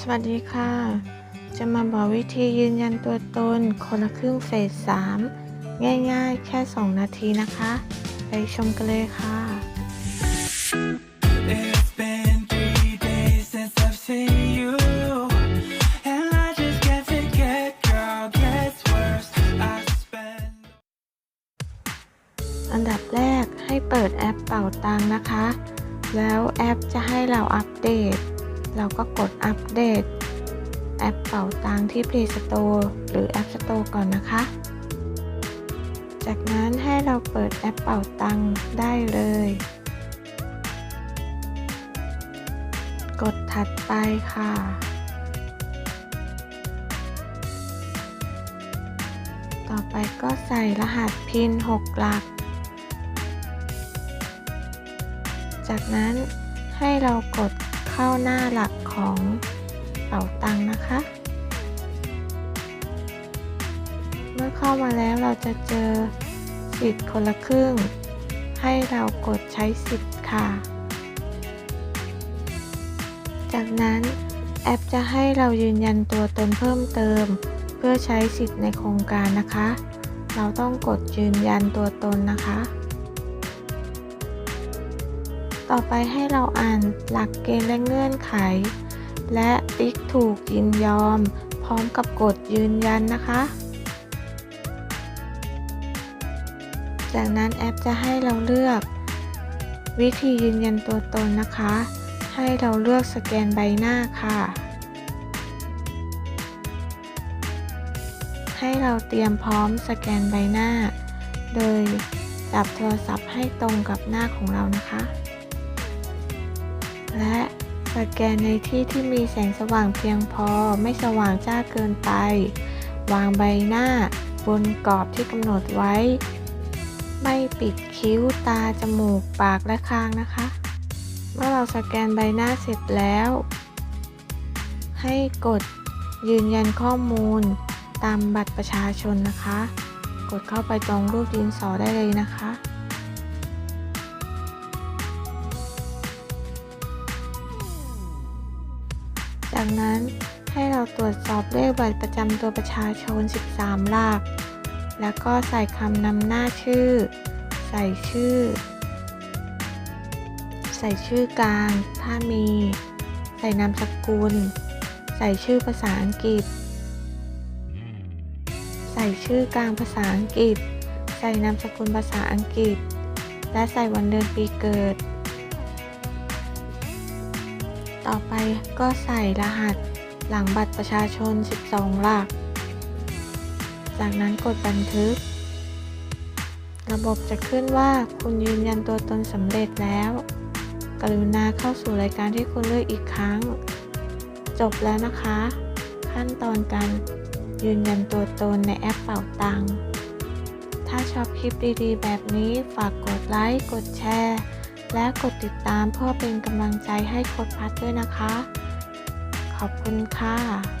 สวัสดีค่ะ จะมาบอกวิธียืนยันตัวตนคนละครึ่งเฟส 3 ง่ายๆ แค่ 2 นาทีนะคะ ไปชมกันเลยค่ะ It's been three days since I've seen you, and I just can't forget, girl. Gets worse. I spend. อันดับแรกให้เปิดแอปเป่าตังค์นะคะ แล้วแอปจะให้เราอัปเดต เราก็กดอัปเดตแอปเป่าตังที่ Play Store หรือ App Store ก่อนนะคะ จากนั้นให้เราเปิดแอปเป่าตังได้เลย กดถัดไปค่ะ ต่อไปก็ใส่รหัสพิน 6 หลัก จากนั้น ให้เรากดเข้าหน้าหลักของเป๋าตังค์นะคะ เมื่อเข้ามาแล้วเราจะเจอสิทธิ์คนละครึ่ง ให้เรากดใช้สิทธิ์ค่ะ จากนั้นแอปจะให้เรายืนยันตัวตนเพิ่มเติม เพื่อใช้สิทธิ์ในโครงการนะคะ เราต้องกดยืนยันตัวตนนะคะ ต่อไปให้เราอ่านหลักเกณฑ์และเงื่อนไข และติ๊กถูกยินยอม พร้อมกับกดยืนยันนะคะ จากนั้นแอปจะให้เราเลือก วิธียืนยันตัวตนนะคะ ให้เราเลือกสแกนใบหน้าค่ะ ให้เราเตรียมพร้อมสแกนใบหน้า โดยจับโทรศัพท์ให้ตรงกับหน้าของเรานะคะ และสแกนในที่ที่มีแสงสว่างเพียงพอไม่สว่างจ้าเกินไป วางใบหน้า บนกรอบที่กำหนดไว้ ไม่ปิดคิ้วตา จมูก ปากและคางนะคะ เมื่อเราสแกนใบหน้าเสร็จแล้ว ให้กดยืนยันข้อมูล ตามบัตรประชาชนนะคะ กดเข้าไปตรงรูปดินสอได้เลยนะคะ จากนั้นให้เราตรวจสอบเลขบัตรประจำตัวประชาชน 13 หลัก แล้วก็ใส่คำนำหน้าชื่อ ใส่ชื่อ ใส่ชื่อกลางถ้ามี ใส่นามสกุล ใส่ชื่อภาษาอังกฤษ ใส่ชื่อกลางภาษาอังกฤษ ใส่นามสกุลภาษาอังกฤษ และใส่วันเดือนปีเกิด ต่อไปก็ใส่รหัสหลังบัตรประชาชน 12 หลัก จากนั้นกดบันทึก ระบบจะขึ้นว่าคุณยืนยันตัวตนสำเร็จแล้ว กรุณาเข้าสู่รายการที่คุณเลือกอีกครั้ง จบแล้วนะคะ ขั้นตอนการยืนยันตัวตนในแอปเป่าตังค์ถ้าชอบคลิปดีๆ แบบนี้ฝากกดไลค์ กดแชร์ และกดติดตามเพื่อเป็นกำลังใจให้โคดพัดด้วยนะคะ ขอบคุณค่ะ